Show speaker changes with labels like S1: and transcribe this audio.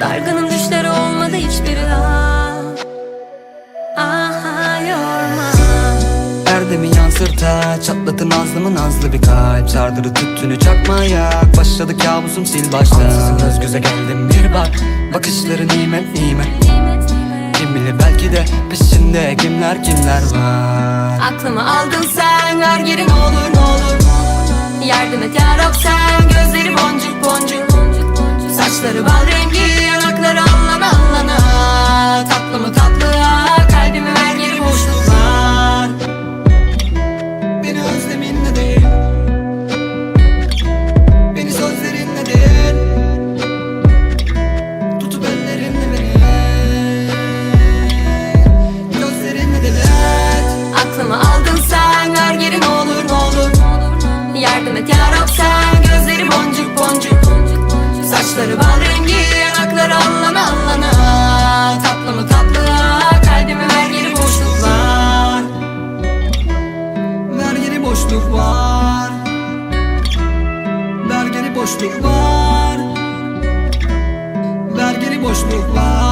S1: Dargınım düşleri olmadı hiçbiri ah. Aha yorma.
S2: Erdemi yansırta Çatlatın nazlımı nazlı bir kalp. Sardırı tüttünü çakmaya Başladı kabusum sil baştan Ansızın göz göze geldim. bir bak Bakışları nimet nimet. Kim bilir belki de peşinde kimler kimler var.
S1: Aklımı aldın sen ver geri ne olur ne olur. Yardım et yarab sen yarab sen gözleri boncuk boncuk. Saçları bal rengi yanakları allana allana Tatlı mı tatlı kalbimi ver geri boşluk var
S2: Vergili boşluk var Vergili boşluk var Vergili boşluk var